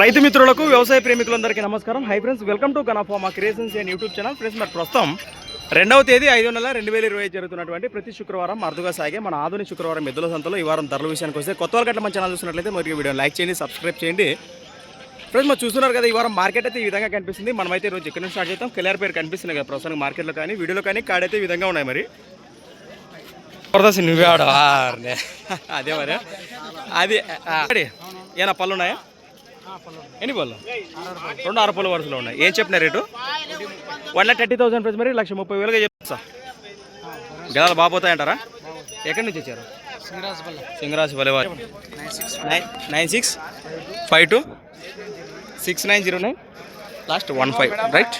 రైతు మిత్రులకు వ్యవసాయ ప్రేమికులందరికీ నమస్కారం. Hi friends welcome to గనాఫామా creations and YouTube channel friends మరి ప్రస్తుతం రెండవ తేదీ ఐదు నెల రెండు వేల ఇరవై జరుగుతున్నటువంటి ప్రతి శుక్రవారం అరుదుగా సాగే మన ఆధునిక శుక్రవారం ఎద్దుల సంతలో ఈ వారం ధరల విషయానికి వస్తే కొత్త వాళ్ళకట్ల మన ఛానల్ చూసినట్లయితే మరి వీడియో లైక్ చేయండి సబ్స్క్రైబ్ చేయండి. ఫ్రెండ్స్ మనం చూస్తున్నారు కదా ఈ వారం మార్కెట్ అయితే ఈ విధంగా కనిపిస్తుంది. మనమైతే రోజు ఇక్కడ నుంచి స్టార్ట్ చేస్తాం కెలియర్ పేరు కనిపిస్తుంది కదా ప్రస్తుతానికి మార్కెట్లో కానీ వీడియోలో కానీ కాడైతే ఈ విధంగా ఉన్నాయి మరి. నువ్వే ఆడ అదే మరి. అది అడి. ఏనా పళ్ళు ఉన్నాయా? ఎన్ని పళ్ళు రెండు ఆరు పళ్ళు వరుసలో ఉన్నాయి. ఏం చెప్పిన rate? One lakh thirty thousand price మరి లక్ష ముప్పై వేలుగా చెప్తా గదాలు బాగుపోతాయంటారా ఎక్కడి నుంచి వచ్చారు? Singaraju Balivari nine nine six five two six nine zero nine. Last one five. Right?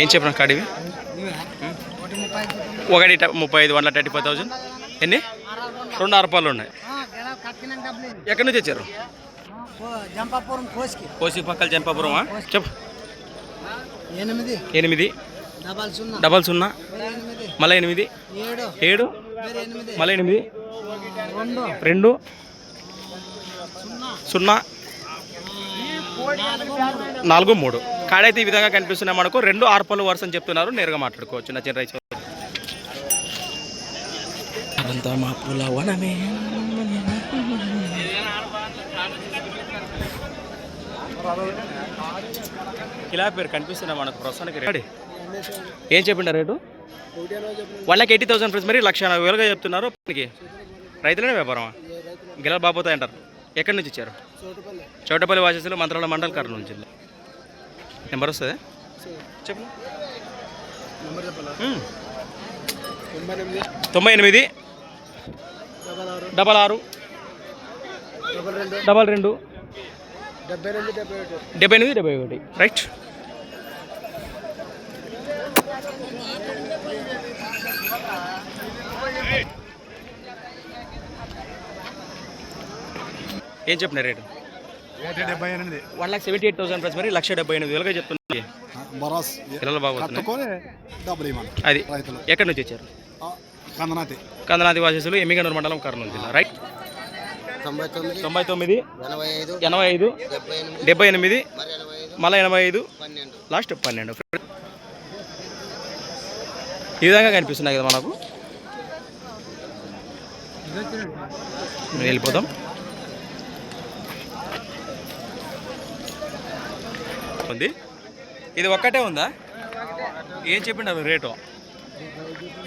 ఏం చెప్పిన కాడివి? ఒకటి ముప్పై ఐదు వన్ థర్టీ ఫైవ్ థౌసండ్. ఎన్ని? రెండు అరపాలు ఉన్నాయి. ఎక్కడి నుంచి వచ్చారు కోసి పక్కల జనపాపురమా చెప్పు. ఎనిమిది. ఎనిమిది. డబల్ సున్నా. డబల్ సున్నా. ఎనిమిది. మళ్ళీ ఎనిమిది. ఏడు. మళ్ళీ ఎనిమిది. రెండు. సున్నా. నాలుగు మూడు. కాడైతే ఈ విధంగా కనిపిస్తున్నాయి మనకు. రెండు ఆర్పలు వరుస అని చెప్తున్నారు. నేరుగా మాట్లాడుకోవచ్చు. నా చిన్న రైతు అదంతా మా పూల వనమే ఇలా పేరు కనిపిస్తున్నా మనకు ప్రస్తుతానికి రేటు. ఏం చెప్పిండ rate? One lakh eighty thousand price మరి లక్ష నలభై వేలుగా చెప్తున్నారు. మనకి రైతులనే వ్యాపారమా? గిలాలు బాపోతాయి అంటారు ఎక్కడి నుంచి ఇచ్చారు చౌటపల్లి వాసస్సులు మంత్రాల మండల కర్నూలు నుంచి నెంబర్ వస్తుంది? చెప్పు. తొంభై ఎనిమిది. డబల్ ఆరు. డబల్ రెండు. డెబ్బై ఎనిమిది డెబ్బై ఒకటి. రైట్. ఏం చెప్పిన రేటు? డెబ్బై ఎనిమిది. One lakh seventy eight thousand price మరి లక్ష డెబ్బై ఎనిమిది వేలుగా చెప్తున్నా బరాస్ పిల్లలు బాగుతున్నాయి కట్టుకొని డబ్బులు ఇవ్వాలి అది ఎక్కడి నుంచి వచ్చారు? కందనాతి. కందనాది వాసస్సులు ఎమ్మిగనూరు మండలం కర్నూలు జిల్లా. రైట్ తొంభై తొమ్మిది ఎనభై ఐదు డెబ్బై ఎనిమిది మళ్ళీ ఎనభై ఐదు లాస్ట్ పన్నెండు. ఈ విధంగా కనిపిస్తున్నాయి కదా మనకు. వెళ్ళిపోదాం. ఉంది. ఇది ఒక్కటే ఉందా? ఏం చెప్పిండారు rate?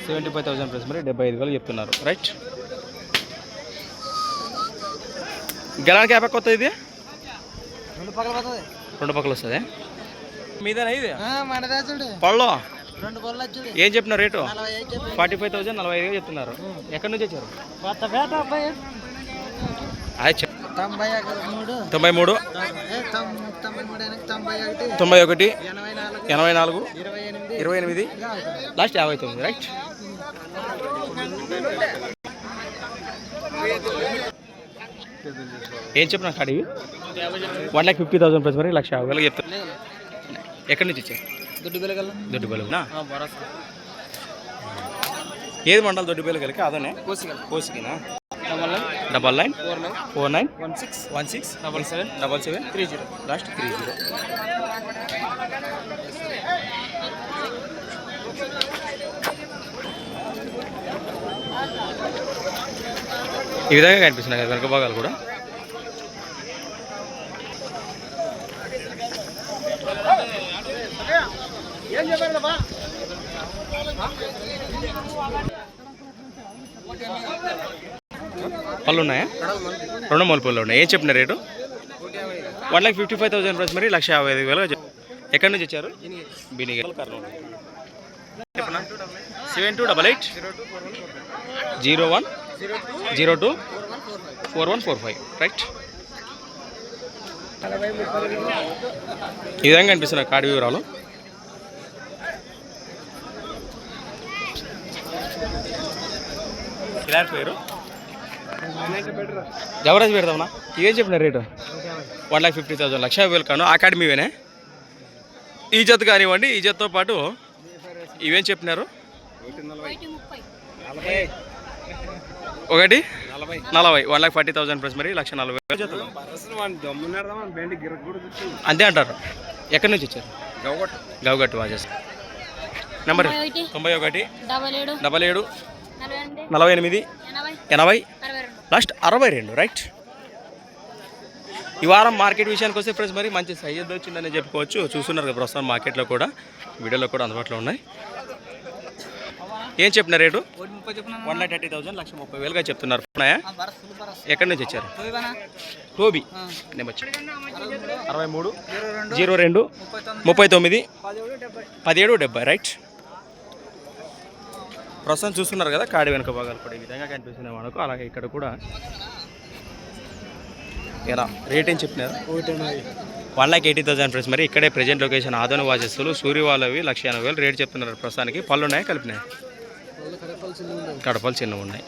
Seventy five thousand plus మరి డెబ్బై ఐదు వేలు చెప్తున్నారు. రైట్ గెలానికి యాభై కొత్త ఇది? రెండు పక్కల పోతుంది రెండు పక్కలు వస్తుంది. మీదేనా ఇది? పళ్ళు? రెండు పళ్ళు వచ్చుడు ఏం చెప్పిన రేటు? ఫార్టీ ఫైవ్ థౌసండ్ నలభై ఐదు చెప్తున్నారు. ఎక్కడి నుంచి వచ్చారు? అది తొంభై మూడు. తొంభై ఒకటి. ఎనభై నాలుగు. ఇరవై ఎనిమిది. లాస్ట్ యాభై తొమ్మిది రైట్ ఏం చెప్పిన కాడివి one lakh fifty thousand plus మరి లక్ష యాభై వేలకు చెప్తాను ఎక్కడి నుంచి వచ్చారు దుడ్డు బిల్లగల దొడ్డి బలుగునా ఏది మండలం కలిగి అదనే? కోసికినా double nine four nine one six one six double seven double seven three zero. Last three zero. ఈ విధంగా కనిపిస్తున్నాయి కదా వెనక భాగాలు కూడా. పళ్ళు ఉన్నాయా? రెండు మూల పళ్ళు ఉన్నాయి. ఏం చెప్పిన rate? One lakh fifty five thousand price మరి లక్ష యాభై ఐదు వేలు ఎక్కడి నుంచి వచ్చారు? బినిగ Kurnool seven two double eight zero one zero two four one four five. Right. ఈ విధంగా కనిపిస్తున్నాయి కార్డు వివరాలు. ఇలాంటి పేరు జవరాజ్ పెడదామన్నా? ఇవేం చెప్పిన rate. One lakh fifty thousand లక్ష యాభై వేలు కాను అకాడమీవేనే? ఈ జత కానివ్వండి ఈ జతతో పాటు ఇవేం చెప్పినారు? ఒకటి? నలభై. One lakh forty thousand plus మరి లక్ష నలభై. అంతే అంటారు. ఎక్కడి నుంచి వచ్చారు? గౌగట్టు వాజెస్. నెంబర్ తొంభై ఒకటి డబల్ ఏడు నలభై ఎనిమిది ఎనభై లాస్ట్ అరవై రెండు రైట్ ఈ వారం మార్కెట్ విషయానికి వస్తే ఫ్రెండ్స్ మరి మంచి సైజ్ వచ్చిందని చెప్పుకోవచ్చు. చూస్తున్నారు కదా ప్రస్తుతం మార్కెట్లో కూడా వీడియోలో కూడా అందుబాటులో ఉన్నాయి. ఏం చెప్పిన rate? One lakh thirty thousand లక్ష ముప్పై వేలుగా చెప్తున్నారు. ఎక్కడి నుంచి వచ్చారు? టోబీ నేను వచ్చి. అరవై మూడు జీరో రెండు ముప్పై తొమ్మిది పదిహేడు డెబ్బై రైట్ ప్రస్తుతం చూస్తున్నారు కదా కాడి వెనుక భాగాలు కూడా ఈ విధంగా కనిపిస్తున్నాయి మనకు. అలాగే ఇక్కడ కూడా. ఎలా? రేట్ ఏం చెప్పినారు? One lakh eighty thousand friends. మరి ఇక్కడే ప్రజెంట్ లొకేషన్ ఆదోని వాసిస్తులు సూర్య వాళ్ళవి లక్ష ఎనభై వేలు రేట్ చెప్తున్నారు ప్రస్తుతానికి. పళ్ళు ఉన్నాయి కలిపినాయి? కడపలు చిన్నవి ఉన్నాయి.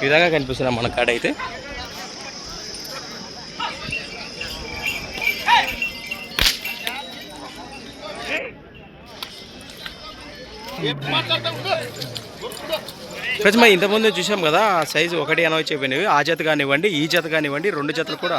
ఈ విధంగా కనిపిస్తున్నాయి మన కాడ అయితే. ఫ్రెండ్స్ మరి ఇంతకుముందు చూసాం కదా సైజు ఒకటి ఎనభై చెప్పినవి ఆ జత కానివ్వండి ఈ జత కానివ్వండి రెండు జతలు కూడా.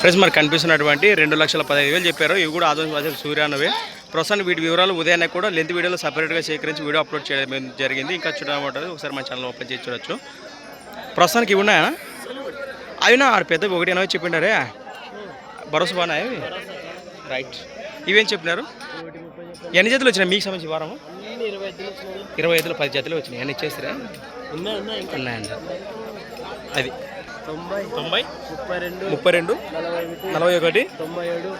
ఫ్రెండ్స్ మరి కనిపిస్తున్నటువంటి రెండు లక్షల పదహైదు వేలు చెప్పారు. ఇవి కూడా ఆదోని వాచలు సూర్యానవే ప్రస్తుతానికి వీటి వివరాలు ఉదయాన్నే కూడా లెంత్ వీడియోలో సపరేట్గా సేకరించి వీడియో అప్లోడ్ చేయడం జరిగింది. ఇంకా చూడమంటారు ఒకసారి మా ఛానల్ ఓపెన్ చేసి చూడొచ్చు. ప్రస్తుతానికి ఇవి ఉన్నాయా? అయినా ఆడ పెద్ద ఒకటి ఎనభై చెప్పిండారే? భరోసా బాగున్నాయి? రైట్. ఇవేం చెప్పినారు? ఎన్ని జతలు వచ్చినాయి మీకు సంబంధించి వారము? ఇరవై ఐదు ఇరవై ఐదులో పది జతలు వచ్చినాయి. అన్ని ఇచ్చేస్తారా ఉన్నాయండి. అది తొంభై ముప్పై రెండు నలభై ఒకటి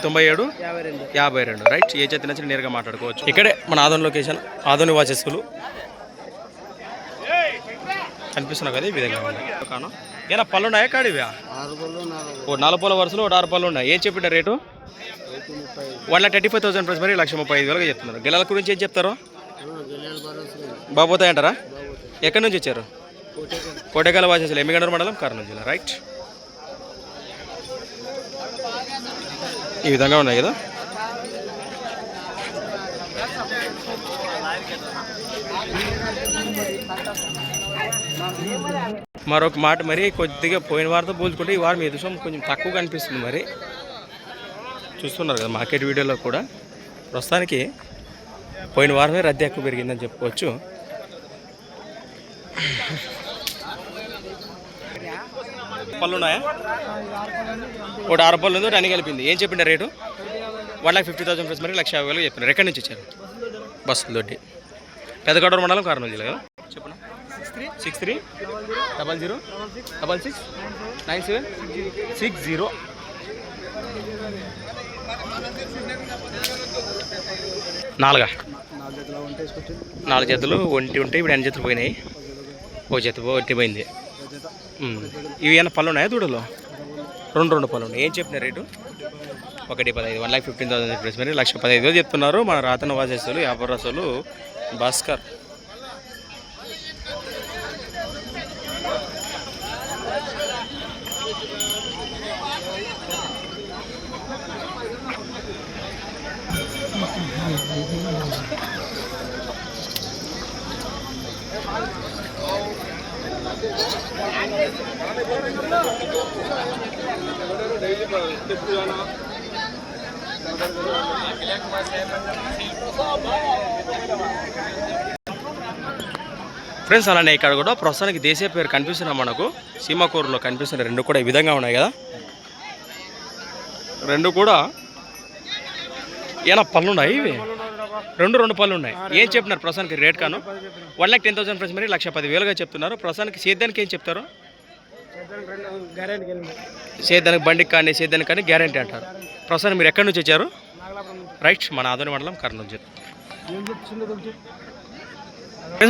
తొంభై ఏడు యాభై రెండు. రైట్ ఏ చేతి నచ్చిన నేరుగా మాట్లాడుకోవచ్చు? ఇక్కడే మన ఆదోని లొకేషన్ ఆదోని వాచెస్కులు కనిపిస్తున్నావు కదా ఈ విధంగా ఉన్నాయి కాను ఏనా పళ్ళు ఉన్నాయా కాడివి ఓ నాలుగు పళ్ళ వరుసలో ఒకటి ఆరు పళ్ళు ఉన్నాయి. ఏం చెప్పిన rate? One lakh thirty five thousand price మరి లక్ష ముప్పై ఐదు వేలుగా చెప్తున్నారు. గిలాల గురించి ఏం చెప్తారు? బాగుతాయి ఎక్కడి నుంచి వచ్చారు? కోటేకాల వాచేసులు ఎమ్మిగండూరు మండలం కర్నూలు జిల్లా. రైట్ ఈ విధంగా ఉన్నాయి కదా? మరొక మాట మరి కొద్దిగా పోయిన వారితో పోల్చుకుంటే ఈ వారం ఎదుసం కొంచెం తక్కువ కనిపిస్తుంది మరి. చూస్తున్నారు కదా మార్కెట్ వీడియోలో కూడా. ప్రస్తుతానికి పోయిన వారమే రద్దీ ఎక్కువ పెరిగిందని చెప్పుకోవచ్చు. పళ్ళు ఉన్నాయా ఒకటి ఆరు పళ్ళు ఉంది ఒకటి అన్ని కలిపింది. ఏం చెప్పిండే rate? One lakh fifty thousand plus మరి లక్ష యాభై వేలు చెప్పినారు. ఎక్కడి నుంచి వచ్చారు? బస్సు దొడ్డి. పెద్దగొడవర మండలం కారణం జిల్లా కదా? చెప్పనా? Six three? Double zero? Double six? Nine seven? Six zero. నాలుగా? నాలుగు జతలు నాలుగు ఒంటి ఉంటే ఇప్పుడు ఎన్ని జతలు పోయినాయి. ఓ జత ఒంటి పోయింది. ఇవి ఏమైనా పళ్ళు ఉన్నాయా దూడలో? రెండు రెండు పళ్ళు ఉన్నాయి. ఏం చెప్పిన రేటు? ఒకటి పదహైదు వన్ లాక్ ఫిఫ్టీన్ థౌసండ్ చెప్పేసి మరి లక్ష పదహైదు చెప్తున్నారు మన రాతన వాసేస్తులు వ్యాపారస్తులు భాస్కర్. ఫ్రెండ్స్ అలానే ఇక్కడ కూడా ప్రస్తుతానికి దేశీయ పేరు కనిపిస్తున్నాయి మనకు సీమాకూరులో కనిపిస్తున్నాయి రెండు కూడా ఈ విధంగా ఉన్నాయి కదా? రెండు కూడా ఏనా పళ్ళు ఉన్నాయి ఇవి? రెండు రెండు పళ్ళు ఉన్నాయి. ఏం చెప్తున్నారు ప్రస్తుతానికి రేట్ కాను? One lakh ten thousand friends మరి లక్ష పది వేలుగా చెప్తున్నారు. ప్రస్తుతానికి సేద్యానికి ఏం చెప్తారు? సేద్యానికి బండికి కానీ సేద్యానికి కానీ గ్యారంటీ అంటారు. ప్రస్తుతానికి మీరు ఎక్కడి నుంచి వచ్చారు? రైట్ మన ఆదోని మండలం కర్నూలు జిల్లా.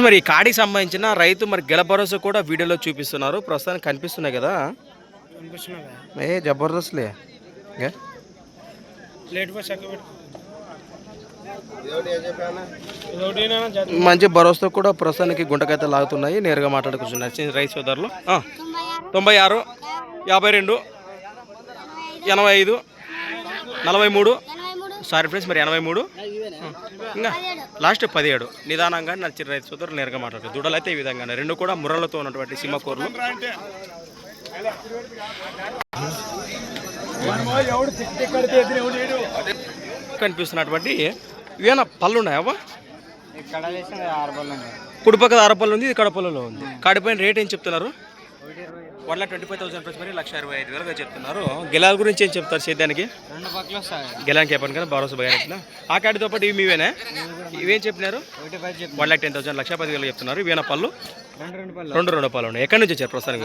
మరి ఈ కాడికి సంబంధించిన రైతు మరి గెల భరోసా కూడా వీడియోలో చూపిస్తున్నారు. ప్రస్తుతానికి కనిపిస్తున్నాయి కదా? ఏ జబర్దస్త్లే. మంచి భరోసా కూడా ప్రస్తుతానికి గుంటకైతే లాగుతున్నాయి. నేరుగా మాట్లాడుకుంటున్నారు. రైస్ సోదరులు. తొంభై ఆరు యాభై రెండు ఎనభై ఐదు నలభై మూడు. సారీ ఫ్రెండ్స్ మరి ఎనభై మూడు. ఇంకా లాస్ట్ పదిహేడు. నిదానంగా నచ్చిన రైతు సోదరులు నేరుగా మాట్లాడుతారు. దుడలు అయితే ఈ విధంగా రెండు కూడా ముర్రలతో ఉన్నటువంటి సింహకూరలు కనిపిస్తున్నటువంటి ఏమైనా పళ్ళు ఉన్నాయా కుడిపక్కద ఆరు అరపల్లు ఉంది ఇది కడపల్లలో ఉంది. కాడిపోయిన రేట్ ఏం చెప్తున్నారు? One lakh twenty five thousand rupees మరి లక్ష ఇరవై ఐదు వేలుగా చెప్తున్నారు. గెలాల గురించి ఏం చెప్తారు సేద్యానికి రెండు పక్కలు వస్తాయి గెలానికి చెప్పాను కదా భరోసా భయానికి ఆ కాడితో పాటు ఇవి మీవేనా? ఇవేం చెప్పినారు? వన్ లాక్ టెన్ థౌసండ్ లక్ష పది వేలు చెప్తున్నారు. ఇవేనా పళ్ళు? రెండు రెండు పళ్ళు. రెండు రెండు పళ్ళు ఉన్నాయి. ఎక్కడి నుంచి వచ్చారు ప్రస్తుతానికి?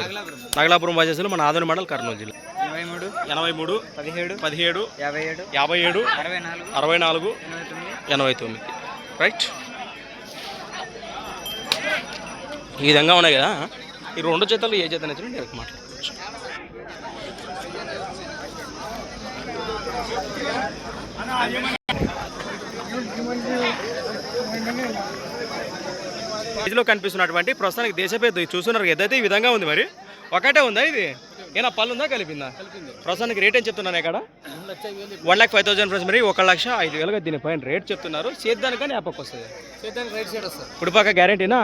నాగలాపురం. వాజేసులు మన ఆదోని మండల్ కర్నూలు జిల్లా. ఇరవై మూడు ఎనభై మూడు పదిహేడు పదిహేడు యాభై ఏడు యాభై ఏడు అరవై నాలుగు అరవై నాలుగు ఎనభై ఎనభై తొమ్మిది. రైట్ ఈ విధంగా ఉన్నాయి కదా? ఈ రెండు జతలు ఏ జత నచ్చిన నేను మాట్లాడుకోవచ్చు. ఇదిలో కనిపిస్తున్నటువంటి ప్రస్తుతానికి దేశపేద చూస్తున్నారు ఏదైతే ఈ విధంగా ఉంది మరి? ఒకటే ఉందా ఇది? ఏనా పళ్ళు ఉందా కలిపిందా? ప్రస్తుతానికి రేట్ ఏం చెప్తున్నాను ఇక్కడ? One lakh five thousand price మరి ఒక లక్ష ఐదు వేలుగా దీనిపైన రేట్ చెప్తున్నారు. సేద్దానికి కానీ యాపక్ వస్తుంది. ఇప్పుడు పక్క గ్యారంటీనా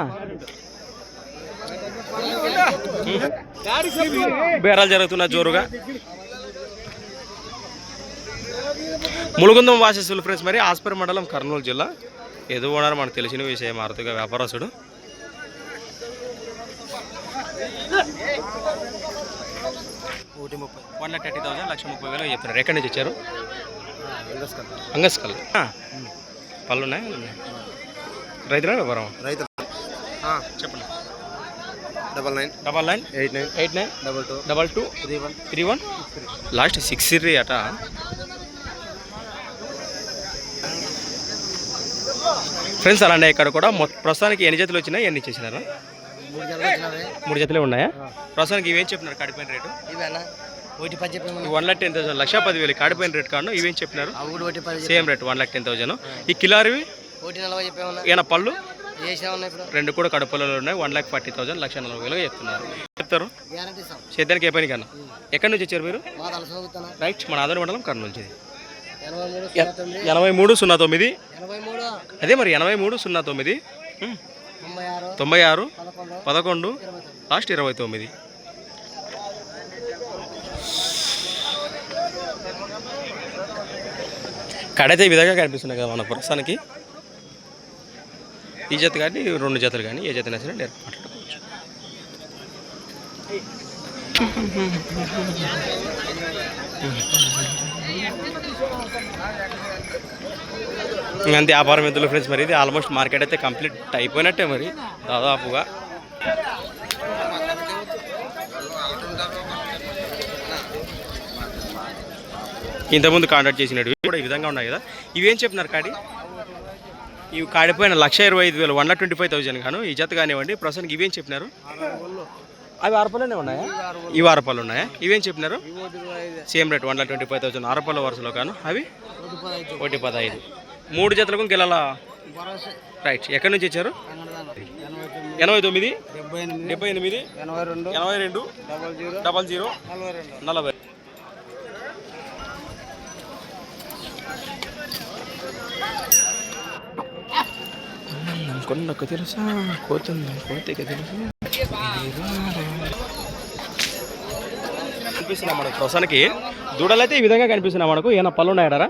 బేరాలు జరుగుతున్న జోరుగా. ములుగుందం వాసస్సులు ఫ్రెండ్స్ మరి ఆస్పర్ మండలం కర్నూలు జిల్లా. ఏదో ఉన్నారు మనకు తెలిసిన విషయం అరుదుగా వ్యాపారస్తుడు. ఒకటి ముప్పై. వన్ లాక్ థర్టీ థౌసండ్ లక్ష ముప్పై వేలు చెప్తున్నారు. ఎక్కడి నుంచి వచ్చారు? అంగస్కల్ పళ్ళు ఉన్నాయి రైతులా? వ్యాపారం రైతు చెప్పండి. Double nine. Double nine. Eight nine. Eight nine. Double two. Double two. Three one. Three one. Last six ఇర్రీ అట. ఫ్రెండ్స్ అలానే ఇక్కడ కూడా ప్రస్తుతానికి ఎన్ని జతలు వచ్చినాయి? ఎన్ని చేసినారు మూడు జతలు ఉన్నాయా? ప్రస్తుతానికి ఇవేం చెప్పినారు కాడిపోయిన రేటు? ఒకటి పది వన్ లాక్ టెన్ థౌసండ్. లక్ష పదివేలు కాడిపోయిన రేట్ కాను ఇవేం చెప్పినారు? Same rate one lakh ten thousand. ఈ కిలారివి? ఈయన పళ్ళు? రెండు కూడా కడుపులలో ఉన్నాయి. వన్ లాక్ ఫార్టీ థౌసండ్ లక్ష నలభై వేలుగా చెప్తున్నారు. చెప్తారు? సేద్యానికి ఏ పని కన్నా ఎక్కడి నుంచి వచ్చారు మీరు? రైట్ మన ఆదరణ మండలం కర్నూలు నుంచి. ఎనభై మూడు సున్నా తొమ్మిది. అదే మరి ఎనభై మూడు సున్నా తొమ్మిది. తొంభై ఆరు. పదకొండు. లాస్ట్ ఇరవై తొమ్మిది. కడైతే ఈ విధంగా కనిపిస్తున్నాయి కదా మన ప్రస్తుతానికి ఈ జత కానీ రెండు జతలు కానీ ఏ జత నచ్చినా నేను మాట్లాడుకోవచ్చు. అంతే వ్యాపారం ఎద్దులు ఫ్రెండ్స్ మరి ఇది ఆల్మోస్ట్ మార్కెట్ అయితే కంప్లీట్ అయిపోయినట్టే మరి దాదాపుగా. ఇంతకుముందు కాంటాక్ట్ చేసినవి కూడా ఈ విధంగా ఉన్నాయి కదా. ఇవేం చెప్పినారు కాడి? ఇవి కాడిపోయిన లక్ష ఇరవై ఐదు వేలు one lakh twenty five thousand గాను. ఈ జత కానివ్వండి ప్రస్తుతానికి ఇవేం చెప్పినారు? అవి ఆరపల్లోనే ఉన్నాయా? ఇవి ఆరపల్లు ఉన్నాయా? ఇవేం చెప్పినారు? Same rate one lakh twenty five thousand ఆరపల్ల వరుసలో కాను అవి? ఒకటి పదహైదు. మూడు జతలకు గెలాల రైట్ ఎక్కడి నుంచి వచ్చారు అంగడదాన ఎనభై తొమ్మిది డెబ్బై ఎనిమిది డెబ్బై ఎనిమిది ఎనభై రెండు ఎనభై రెండు డబల్ జీరో డబల్ జీరో నలభై కొన్నకు తెలుసా కోతుంది కోతికి తెలుసా కనిపిస్తున్నాం మనకు ప్రస్తుతానికి. దూడలైతే ఈ విధంగా కనిపిస్తున్నాయి మనకు. ఏమైనా పళ్ళు ఉన్నాయడారా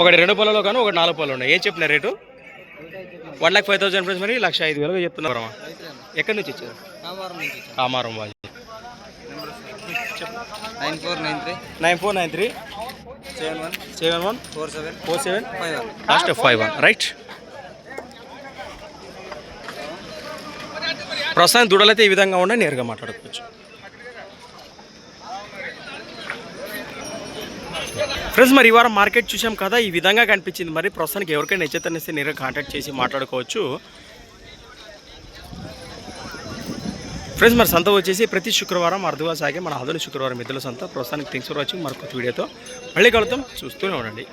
ఒకటి రెండు పళ్ళలో కానీ ఒకటి నాలుగు పళ్ళు ఉన్నాయి. ఏం చెప్పిన rate? One lakh five thousand friends మరి లక్ష ఐదు వేలుగా చెప్తున్నారు. ఎక్కడి నుంచి ఇచ్చారు కామారం వాళ్ళు. Nine four nine three. Nine four nine three. Seven one. Seven one. Four seven. Four seven. Five one. Last five one. Right. ప్రస్తుతానికి దూడలైతే ఈ విధంగా ఉండే నేరుగా మాట్లాడుకోవచ్చు ఫ్రెండ్స్ మరి ఈ వారం మార్కెట్ చూసాం కదా ఈ విధంగా కనిపించింది మరి ప్రస్తుతానికి ఎవరికైనా నచ్చితేనేస్తే నేరుగా కాంటాక్ట్ చేసి మాట్లాడుకోవచ్చు ఫ్రెండ్స్ మరి సంత వచ్చేసి ప్రతి శుక్రవారం అర్థగా సాగే మన ఆధునిక శుక్రవారం మిద్దుల సంత ప్రస్తుతానికి థింగ్స్ ఫర్ వాచింగ్ మరొక వీడియోతో మళ్ళీ కలుద్దాం చూస్తూనే ఉండండి